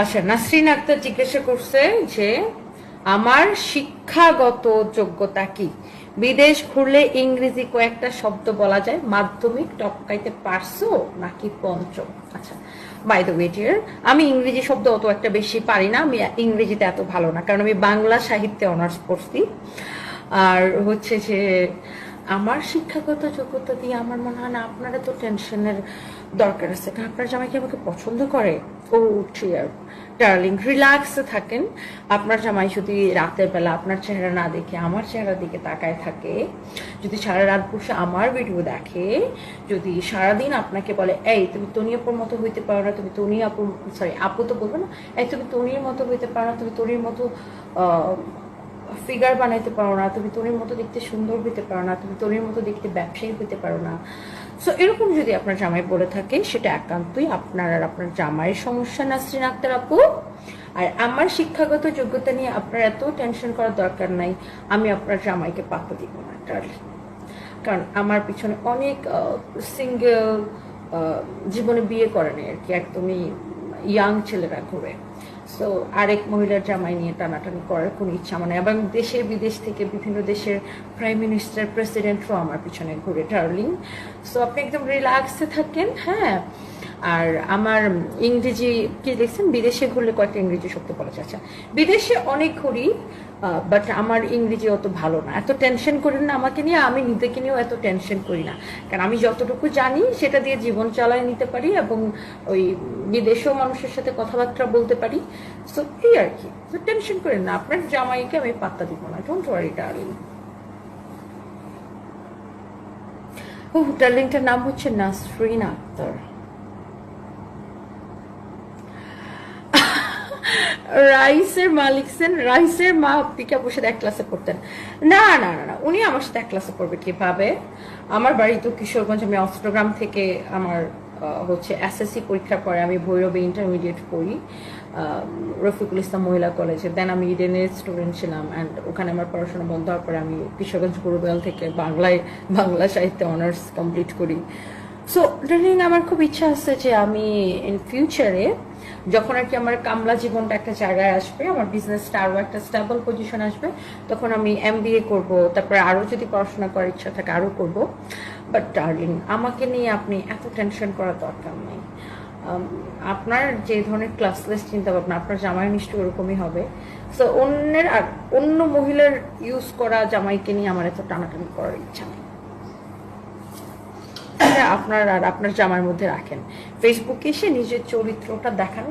আচ্ছা নাসরিন আক্তার জিজ্ঞাসা করছে যে, আমার শিক্ষাগত যোগ্যতা কি? বিদেশ ঘুরলে ইংরেজি কয়েকটা শব্দ বলা যায়, মাধ্যমিক টপকাইতে পারছ নাকি পঞ্চম? আচ্ছা বাই দ্য ওয়ে আমি ইংরেজি শব্দ অত একটা বেশি পারি না, আমি ইংরেজিতে এত ভালো না, কারণ আমি বাংলা সাহিত্যে অনার্স পড়ছি। আর হচ্ছে যে আমার শিক্ষাগত যোগ্যতা দিয়ে আমার মনে হয় না, আপনারা তো টেনশনের দরকার আছে। কারণ আপনার জামাইকে আমাকে পছন্দ করে? ও টিয়ার ডার্লিং রিল্যাক্সে থাকেন। আপনার জামাই যদি রাতের বেলা আপনার চেহারা না দেখে, আমার চেহারার দিকে তাকায় থাকে, যদি সারা রাত বসে আমার ভিডিও দেখে, যদি সারাদিন আপনাকে বলে, এই, তুমি তনি আপুর মতো হইতে পারো না, তুমি তনি আপু সরি আপু তো বলব না, এই, তুমি তনির মতো হইতে পারো না, তুমি তনির মতো ফিগার বানাইতে পারো না, তুমি তোর মতো দেখতে সুন্দর হইতে পারো না, তুমি তোর মতো দেখতে ব্যবসায়ী হইতে পারো না। সো এরকম যদি আপনার জামাই বলে থাকে, সেটা একান্তই আপনার আর আপনার জামাইয়ের সমস্যা নাসরিন আক্তার আপু। আর আমার শিক্ষাগত যোগ্যতা নিয়ে আপনার এত টেনশন করার দরকার নাই, আমি আপনার জামাইকে পাত্তা দিব না কারণ আমার পিছনে অনেক সিঙ্গেল জীবনে বিয়ে করেনি আর কি, একদমই ইয়াং ছেলেরা ঘুরে। সো আরেক মহিলার জামাই নিয়ে টানাটানি করার কোনো ইচ্ছা মানে এবং দেশে বিদেশ থেকে বিভিন্ন দেশের প্রাইম মিনিস্টার প্রেসিডেন্টও আমার পিছনে ঘুরে ডার্লিং সো আপনি একদম রিল্যাক্সে থাকেন হ্যাঁ? আর আমার ইংরেজি, কি দেখছেন? বিদেশে ঘুরলে কয়েকটা ইংরেজি শব্দ বলা যায়। আচ্ছা বিদেশে অনেক ঘুরি বাট আমার ইংরেজি অত ভালো না। এত টেনশন করি না আমাকে নিয়ে, আমি নিজেকে নিয়েও এত টেনশন করি না। কারণ আমি যতটুকু জানি, সেটা দিয়ে জীবন চালায় নিতে পারি এবং ওই বিদেশেও মানুষের সাথে কথাবার্তা বলতে পারি। সো এই আর কি। তো টেনশন করেন না। আপনার জামাইকে আমি পাত্তা দিব না। ডোন্ট ওয়ারি ডার্লিং ও ডার্লিংটার নাম হচ্ছে নাসরিন আক্তার। রাইসের মালিক সেন, রাইসের মা পিকা বসে এক ক্লাসে পড়তেন? না না না না, উনি আমার সাথে এক ক্লাসে পড়বে কীভাবে? আমার বাড়ি তো কিশোরগঞ্জ, আমি অস্ট্রগ্রাম থেকে আমার হচ্ছে এসএসসি পরীক্ষার পরে আমি ভৈরবে ইন্টারমিডিয়েট পড়ি রফিকুল ইসলাম মহিলা কলেজে দেন আমি ইডেনের স্টুডেন্ট ছিলাম অ্যান্ড ওখানে আমার পড়াশোনা বন্ধ হওয়ার পরে আমি কিশোরগঞ্জ গুরুদয়াল থেকে বাংলায়, বাংলা সাহিত্যে অনার্স কমপ্লিট করি। সো ডার্লিং আমার খুব ইচ্ছা আছে যে আমি ইন ফিউচারে যখন আর কি আমার কামলা জীবনটা একটা জায়গায় আসবে, আমার বিজনেসটা আরও একটা স্টেবল পজিশন আসবে, তখন আমি এম বি এ করব, তারপরে আরও যদি পড়াশোনা করার ইচ্ছা থাকে আরও করব। বাট ডার্লিং আমাকে নিয়ে আপনি এত টেনশন করার দরকার নেই। আপনার যে ধরনের ক্লাসলেস চিন্তা ভাবনা আপনার জামাই নিশ্চয় ওরকমই হবে। সো অন্যের আর অন্য মহিলার ইউজ করা জামাইকে নিয়ে আমার এত টানাটানি করার ইচ্ছা নেই। আপনার আর আপনার জামার মধ্যে রাখেন। ফেসবুকে এসে নিজের চরিত্রটা দেখানো